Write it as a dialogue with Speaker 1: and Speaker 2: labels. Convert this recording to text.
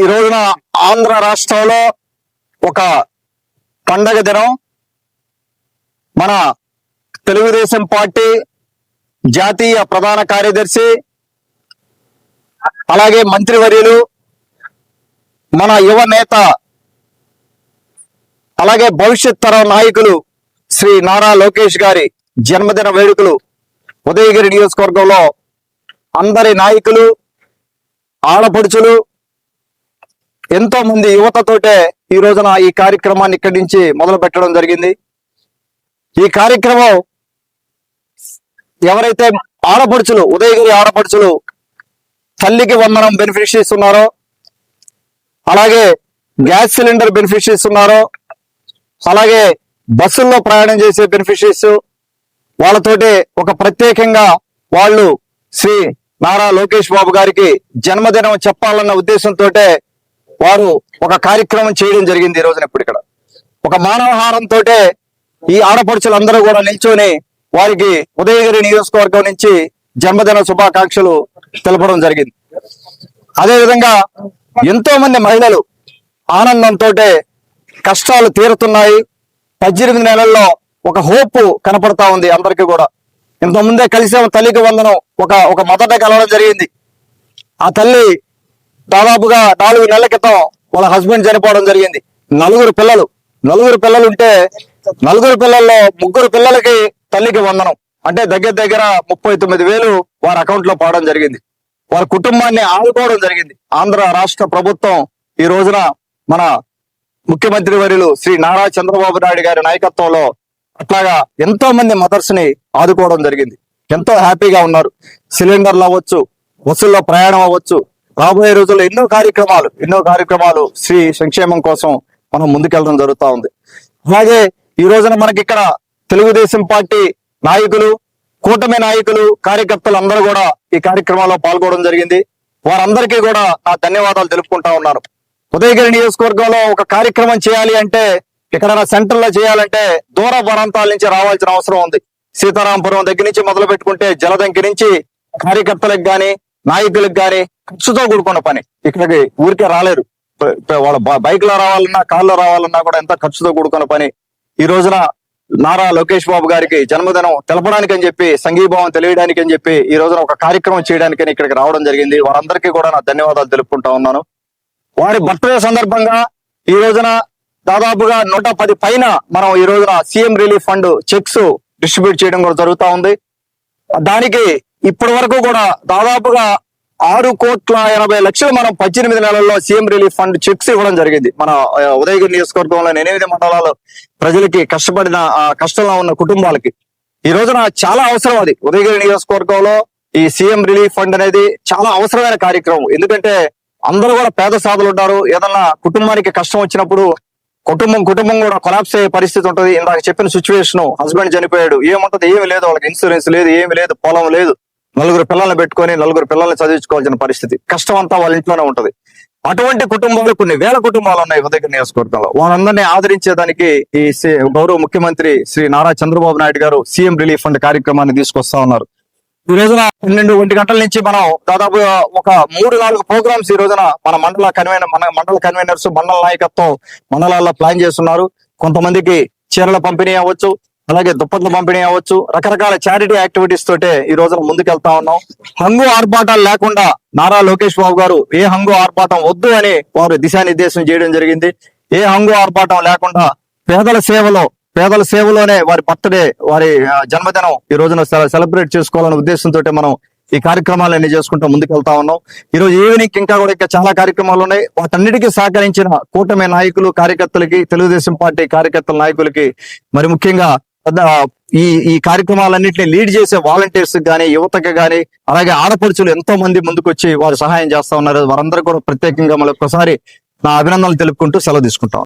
Speaker 1: ఈ రోజున ఆంధ్ర రాష్ట్రంలో ఒక పండగ దినం. మన తెలుగుదేశం పార్టీ జాతీయ ప్రధాన కార్యదర్శి అలాగే మంత్రివర్యులు మన యువ నేత అలాగే భవిష్యత్ తరం నాయకులు శ్రీ నారా లోకేష్ గారి జన్మదిన వేడుకలు. ఉదయగిరి నియోజకవర్గంలో అందరి నాయకులు ఆడపడుచులు ఎంతో మంది యువతతోటే ఈ రోజున ఈ కార్యక్రమాన్ని ఇక్కడి నుంచి మొదలు పెట్టడం జరిగింది. ఈ కార్యక్రమం ఎవరైతే ఆడపడుచులు ఉదయగిరి ఆడపడుచులు తల్లికి వందనం బెనిఫిషరీస్ ఉన్నారో అలాగే గ్యాస్ సిలిండర్ బెనిఫిషరీస్ ఉన్నారో అలాగే బస్సుల్లో ప్రయాణం చేసే బెనిఫిషరీస్ వాళ్ళతోటి ఒక ప్రత్యేకంగా వాళ్ళు శ్రీ నారా లోకేష్ బాబు గారికి జన్మదినం చెప్పాలన్న ఉద్దేశంతో వారు ఒక కార్యక్రమం చేయడం జరిగింది ఈ రోజున ఇప్పుడు ఇక్కడ ఒక మానవహారంతో ఈ ఆడపడుచులందరూ కూడా నిల్చొని వారికి ఉదయగిరి నియోజకవర్గం నుంచి జన్మదిన శుభాకాంక్షలు తెలపడం జరిగింది. అదేవిధంగా ఎంతో మంది మహిళలు ఆనందంతో కష్టాలు తీరుతున్నాయి. పద్దెనిమిది నెలల్లో ఒక హోప్ కనపడతా ఉంది అందరికీ కూడా. ఇంతకుముందే ముందే తల్లికి వందనం ఒక ఒక మొదట కలవడం జరిగింది. ఆ తల్లి దాదాపుగా నాలుగు నెలల క్రితం వాళ్ళ హస్బెండ్ చనిపోవడం జరిగింది. నలుగురు పిల్లలు. నలుగురు పిల్లలు ఉంటే నలుగురు పిల్లల్లో ముగ్గురు పిల్లలకి తల్లికి వందనం. అంటే దగ్గర దగ్గర ముప్పై తొమ్మిది వేలు వారి అకౌంట్లో పడడం జరిగింది. వారి కుటుంబాన్ని ఆదుకోవడం జరిగింది. ఆంధ్ర రాష్ట్ర ప్రభుత్వం ఈ రోజున మన ముఖ్యమంత్రి వర్యులు శ్రీ నారా చంద్రబాబు నాయుడు గారి నాయకత్వంలో అట్లాగా ఎంతో మంది మదర్స్ని ఆదుకోవడం జరిగింది. ఎంతో హ్యాపీగా ఉన్నారు. సిలిండర్లు అవ్వచ్చు బస్సుల్లో ప్రయాణం అవ్వచ్చు రాబోయే రోజుల్లో ఎన్నో కార్యక్రమాలు ఎన్నో కార్యక్రమాలు శ్రీ సంక్షేమం కోసం మనం ముందుకెళ్ళడం జరుగుతూ ఉంది. అలాగే ఈ రోజున మనకి ఇక్కడ తెలుగుదేశం పార్టీ నాయకులు కూటమి నాయకులు కార్యకర్తలు అందరూ కూడా ఈ కార్యక్రమాల్లో పాల్గొనడం జరిగింది. వారందరికీ కూడా నా ధన్యవాదాలు తెలుపుకుంటా ఉన్నారు ఉదయగిరి నియోజకవర్గంలో ఒక కార్యక్రమం చేయాలి అంటే ఎక్కడైనా సెంటర్లో చేయాలంటే దూర ప్రాంతాల నుంచి రావాల్సిన అవసరం ఉంది. సీతారాంపురం దగ్గర నుంచి మొదలు పెట్టుకుంటే జలదంకి నుంచి కార్యకర్తలకు గాని నాయకులకు గాని ఖర్చుతో కూడుకున్న పని. ఇక్కడికి ఊరికే రాలేరు. వాళ్ళ బైక్లో రావాలన్నా కార్లో రావాలన్నా కూడా ఎంత ఖర్చుతో కూడుకున్న పని. ఈ రోజున నారా లోకేష్ బాబు గారికి జన్మదినం తెలపడానికి అని చెప్పి సంఘీభావం తెలియడానికి అని చెప్పి ఈ రోజున ఒక కార్యక్రమం చేయడానికి ఇక్కడికి రావడం జరిగింది. వారందరికీ కూడా నా ధన్యవాదాలు తెలుపుకుంటా ఉన్నాను. వారి బర్త్డే సందర్భంగా ఈ రోజున దాదాపుగా నూట పది పైన మనం ఈ రోజున CM relief fund cheques distribute చేయడం కూడా జరుగుతూ ఉంది. దానికి ఇప్పటి వరకు కూడా దాదాపుగా ఆరు కోట్ల ఎనభై లక్షలు మనం పద్దెనిమిది నెలల్లో సీఎం రిలీఫ్ ఫండ్ చెక్స్ ఇవ్వడం జరిగింది. మన ఉదయగిరి నియోజకవర్గంలోని ఎనిమిది మండలాలు ప్రజలకి కష్టపడిన ఆ, కష్టంలో ఉన్న కుటుంబాలకి. ఈ రోజున చాలా అవసరం అది. ఉదయగిరి నియోజకవర్గంలో ఈ సీఎం రిలీఫ్ ఫండ్ అనేది చాలా అవసరమైన కార్యక్రమం. ఎందుకంటే అందరూ కూడా పేద సాధులు ఉంటారు ఏదన్నా కుటుంబానికి కష్టం వచ్చినప్పుడు కుటుంబం కుటుంబం కూడా కొలాప్స్ అయ్యే పరిస్థితి ఉంటుంది. ఇందాక చెప్పిన సిచ్యువేషన్ హస్బెండ్ చనిపోయాడు. ఏముంటది? ఏమి లేదు. వాళ్ళకి ఇన్సూరెన్స్ లేదు ఏమి లేదు. పొలం లేదు. నలుగురు పిల్లల్ని పెట్టుకొని నలుగురు పిల్లల్ని చదివించుకోవాల్సిన పరిస్థితి కష్టం అంతా వాళ్ళ ఇంట్లోనే ఉంటది. అటువంటి కుటుంబాలు కొన్ని వేల కుటుంబాలు ఉన్నాయి ఉదయ నియోజకవర్గంలో. వాళ్ళందరినీ ఆదరించేదానికి ఈ గౌరవ ముఖ్యమంత్రి శ్రీ నారా చంద్రబాబు నాయుడు గారు సీఎం రిలీఫ్ ఫండ్ కార్యక్రమాన్ని తీసుకొస్తా ఉన్నారు. ఈ రోజున పన్నెండు ఒంటి గంటల నుంచి మనం దాదాపు ఒక మూడు నాలుగు ప్రోగ్రామ్స్ ఈ రోజున మన మండల కన్వీనర్ మన మండల కన్వీనర్స్ మండల నాయకత్వం మండలాల్లో ప్లాన్ చేస్తున్నారు. కొంతమందికి చీరల పంపిణీ అవ్వచ్చు అలాగే దుప్పట్ల పంపిణీ అవ్వచ్చు. రకరకాల చారిటీ యాక్టివిటీస్ తోటే ఈ రోజున ముందుకెళ్తా ఉన్నాం. హంగు ఆర్భాటాలు లేకుండా నారా లోకేష్ బాబు గారు ఏ హంగు ఆర్భాటం వద్దు అని వారు దిశానిర్దేశం చేయడం జరిగింది. ఏ హంగు ఆర్భాటం లేకుండా పేదల సేవలో పేదల సేవలోనే వారి బర్త్డే వారి జన్మదినం ఈ రోజున సెలబ్రేట్ చేసుకోవాలనే ఉద్దేశంతో మనం ఈ కార్యక్రమాలన్నీ చేసుకుంటూ ముందుకెళ్తా ఉన్నాం. ఈ రోజు ఈవినింగ్ ఇంకా కూడా ఇంకా చాలా కార్యక్రమాలు ఉన్నాయి. వాటన్నిటికీ సహకరించిన కూటమి నాయకులు కార్యకర్తలకి తెలుగుదేశం పార్టీ కార్యకర్తల నాయకులకి మరి ముఖ్యంగా ఈ ఈ కార్యక్రమాలన్నింటినీ లీడ్ చేసే వాలంటీర్స్ కానీ యువతకి కానీ అలాగే ఆడపడుచులు ఎంతో మంది ముందుకొచ్చి వారు సహాయం చేస్తా ఉన్నారు. వారందరూ కూడా ప్రత్యేకంగా మళ్ళీ ఒకసారి నా అభినందనలు తెలుపుకుంటూ సెలవు తీసుకుంటాం.